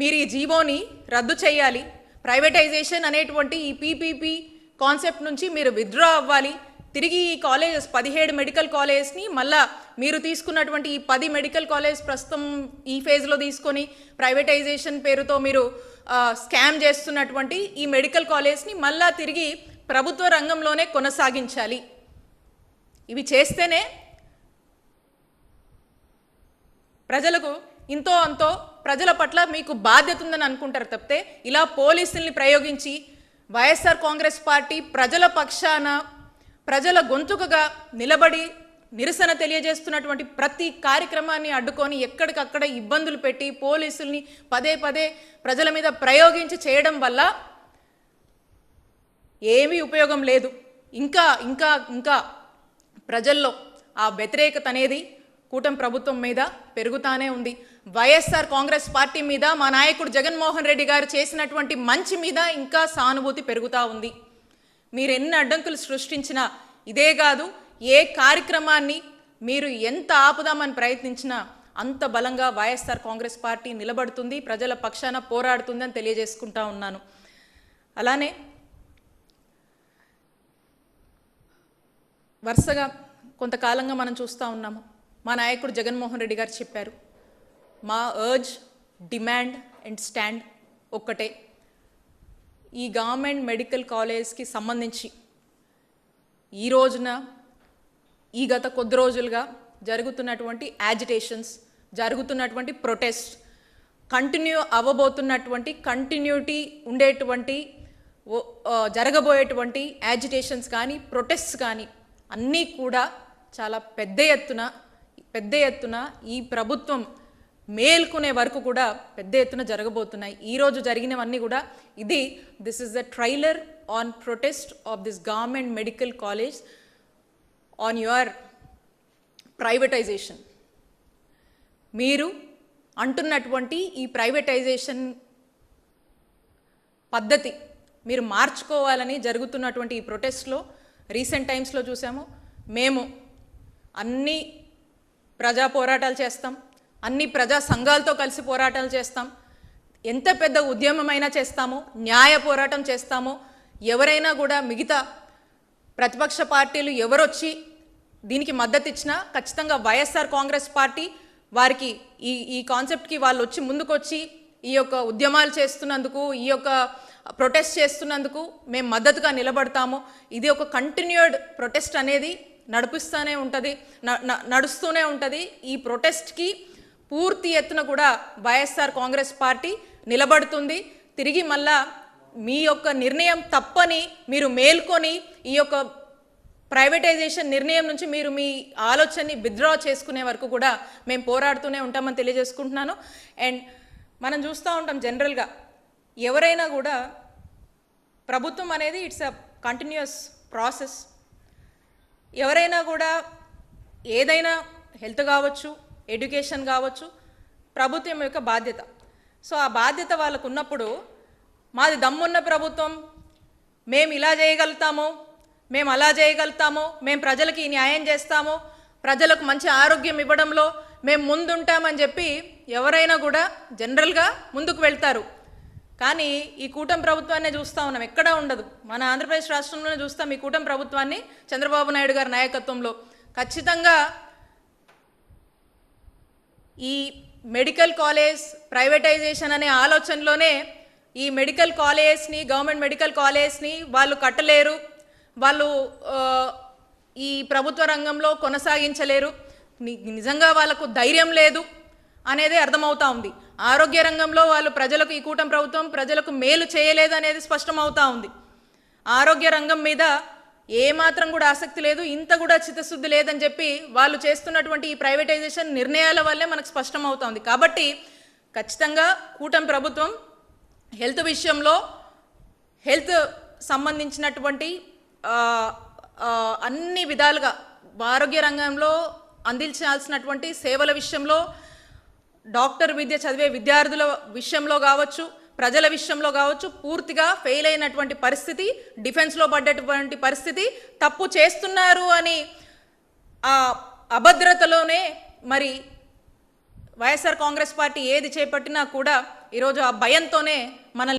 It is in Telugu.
మీరు ఈ జీవోని రద్దు చేయాలి. ప్రైవేటైజేషన్ అనేటువంటి ఈ పీపీపీ కాన్సెప్ట్ నుంచి మీరు విత్డ్రా అవ్వాలి. తిరిగి ఈ కాలేజెస్ పదిహేడు మెడికల్ కాలేజ్ని మళ్ళా మీరు తీసుకున్నటువంటి ఈ పది మెడికల్ కాలేజ్ ప్రస్తుతం ఈ ఫేజ్లో తీసుకొని ప్రైవేటైజేషన్ పేరుతో మీరు స్కామ్ చేస్తున్నటువంటి ఈ మెడికల్ కాలేజ్ని మళ్ళా తిరిగి ప్రభుత్వ రంగంలోనే కొనసాగించాలి. ఇవి చేస్తేనే ప్రజలకు ఇంతో అంతో ప్రజల పట్ల మీకు బాధ్యత ఉందని అనుకుంటారు తప్పితే ఇలా పోలీసుల్ని ప్రయోగించి వైఎస్ఆర్ కాంగ్రెస్ పార్టీ ప్రజల పక్షాన ప్రజల గొంతుకగా నిలబడి నిరసన తెలియజేస్తున్నటువంటి ప్రతి కార్యక్రమాన్ని అడ్డుకొని ఎక్కడికక్కడ ఇబ్బందులు పెట్టి పోలీసుల్ని పదే పదే ప్రజల మీద ప్రయోగించి చేయడం వల్ల ఏమీ ఉపయోగం లేదు. ఇంకా ఇంకా ఇంకా ప్రజల్లో ఆ వ్యతిరేకత అనేది కూటమి ప్రభుత్వం మీద పెరుగుతానే ఉంది. వైఎస్ఆర్ కాంగ్రెస్ పార్టీ మీద మా నాయకుడు జగన్మోహన్ రెడ్డి గారు చేసినటువంటి మంచి మీద ఇంకా సానుభూతి పెరుగుతూ ఉంది. మీరు ఎన్ని అడ్డంకులు సృష్టించినా ఇదే కాదు ఏ కార్యక్రమాన్ని మీరు ఎంత ఆపుదామని ప్రయత్నించినా అంత బలంగా వైఎస్ఆర్ కాంగ్రెస్ పార్టీ నిలబడుతుంది ప్రజల పక్షాన పోరాడుతుందని తెలియజేసుకుంటా ఉన్నాను. అలానే వరుసగా కొంతకాలంగా మనం చూస్తూ ఉన్నాము. మా నాయకుడు జగన్మోహన్ రెడ్డి గారు చెప్పారు మా అర్జ్ డిమాండ్ అండ్ స్టాండ్ ఒక్కటే. ఈ గవర్నమెంట్ మెడికల్ కాలేజ్కి సంబంధించి ఈ రోజున ఈ గత కొద్ది రోజులుగా జరుగుతున్నటువంటి యాజిటేషన్స్ జరుగుతున్నటువంటి ప్రొటెస్ట్ కంటిన్యూ అవ్వబోతున్నటువంటి కంటిన్యూటీ ఉండేటువంటి జరగబోయేటువంటి యాజిటేషన్స్ కానీ ప్రొటెస్ట్స్ కానీ అన్నీ కూడా చాలా పెద్ద ఎత్తున పెద్ద ఎత్తున ఈ ప్రభుత్వం మేల్కొనే వరకు కూడా పెద్ద ఎత్తున జరగబోతున్నాయి. ఈరోజు జరిగినవన్నీ కూడా ఇది this is the trailer on protest of this government medical college on your privatization మీరు అంటున్నటువంటి ఈ ప్రైవేటైజేషన్ పద్ధతి మీరు మార్చుకోవాలని జరుగుతున్నటువంటి ఈ ప్రొటెస్ట్లో రీసెంట్ టైమ్స్లో చూసాము. మేము అన్ని ప్రజా పోరాటాలు చేస్తాం. అన్ని ప్రజా సంఘాలతో కలిసి పోరాటాలు చేస్తాం. ఎంత పెద్ద ఉద్యమమైనా చేస్తాము. న్యాయ పోరాటం చేస్తాము. ఎవరైనా కూడా మిగతా ప్రతిపక్ష పార్టీలు ఎవరొచ్చి దీనికి మద్దతు ఇచ్చినా ఖచ్చితంగా వైఎస్ఆర్ కాంగ్రెస్ పార్టీ వారికి ఈ ఈ కాన్సెప్ట్కి వాళ్ళు వచ్చి ముందుకొచ్చి ఈ యొక్క ఉద్యమాలు చేస్తున్నందుకు ఈ యొక్క ప్రొటెస్ట్ చేస్తున్నందుకు మేము మద్దతుగా నిలబడతాము. ఇది ఒక కంటిన్యూడ్ ప్రొటెస్ట్ అనేది నడిపిస్తూనే ఉంటుంది న- నడుస్తూనే ఉంటుంది. ఈ ప్రొటెస్ట్కి పూర్తి ఎత్తున కూడా వైఎస్ఆర్ కాంగ్రెస్ పార్టీ నిలబడుతుంది. తిరిగి మళ్ళా మీ యొక్క నిర్ణయం తప్పని మీరు మేల్కొని ఈ యొక్క ప్రైవేటైజేషన్ నిర్ణయం నుంచి మీరు మీ ఆలోచనని విత్డ్రా చేసుకునే వరకు కూడా మేము పోరాడుతూనే ఉంటామని తెలియజేసుకుంటున్నాను. అండ్ మనం చూస్తూ ఉంటాం జనరల్గా ఎవరైనా కూడా ప్రభుత్వం అనేది ఇట్స్ అ కంటిన్యూస్ ప్రాసెస్. ఎవరైనా కూడా ఏదైనా హెల్త్ కావచ్చు ఎడ్యుకేషన్ కావచ్చు ప్రభుత్వం యొక్క బాధ్యత. సో ఆ బాధ్యత వాళ్ళకు ఉన్నప్పుడు మాది దమ్మున్న ప్రభుత్వం మేము ఇలా చేయగలుగుతాము మేము అలా చేయగలుగుతాము మేము ప్రజలకి న్యాయం చేస్తాము ప్రజలకు మంచి ఆరోగ్యం ఇవ్వడంలో మేము ముందుంటామని చెప్పి ఎవరైనా కూడా జనరల్గా ముందుకు వెళ్తారు. కానీ ఈ కూటమి ప్రభుత్వాన్ని చూస్తూ ఉన్నాం. ఎక్కడా ఉండదు. మన ఆంధ్రప్రదేశ్ రాష్ట్రంలోనే చూస్తాం ఈ కూటమి ప్రభుత్వాన్ని చంద్రబాబు నాయుడు గారి నాయకత్వంలో. ఖచ్చితంగా ఈ మెడికల్ కాలేజ్ ప్రైవేటైజేషన్ అనే ఆలోచనలోనే ఈ మెడికల్ కాలేజ్ని గవర్నమెంట్ మెడికల్ కాలేజ్ని వాళ్ళు కట్టలేరు. వాళ్ళు ఈ ప్రభుత్వ రంగంలో కొనసాగించలేరు. ని- నిజంగా వాళ్ళకు ధైర్యం లేదు అనేది అర్థమవుతా ఉంది. ఆరోగ్య రంగంలో వాళ్ళు ప్రజలకు ఈ కూటమి ప్రభుత్వం ప్రజలకు మేలు చేయలేదు అనేది స్పష్టమవుతా ఉంది. ఆరోగ్య రంగం మీద ఏమాత్రం కూడా ఆసక్తి లేదు ఇంత కూడా చిత్తశుద్ధి లేదని చెప్పి వాళ్ళు చేస్తున్నటువంటి ఈ ప్రైవేటైజేషన్ నిర్ణయాల వల్లే మనకు స్పష్టమవుతోంది కాబట్టి ఖచ్చితంగా కూటమి ప్రభుత్వం హెల్త్ విషయంలో హెల్త్ సంబంధించినటువంటి అన్ని విధాలుగా ఆరోగ్య రంగంలో అందించాల్సినటువంటి సేవల విషయంలో డాక్టర్ విద్య చదివే విద్యార్థుల విషయంలో కావచ్చు ప్రజల విషయంలో కావచ్చు పూర్తిగా ఫెయిల్ అయినటువంటి పరిస్థితి డిఫెన్స్లో పడ్డటువంటి పరిస్థితి తప్పు చేస్తున్నారు అని ఆ అభద్రతలోనే మరి వైఎస్ఆర్ కాంగ్రెస్ పార్టీ ఏది చేపట్టినా కూడా ఈరోజు ఆ భయంతోనే మనల్ని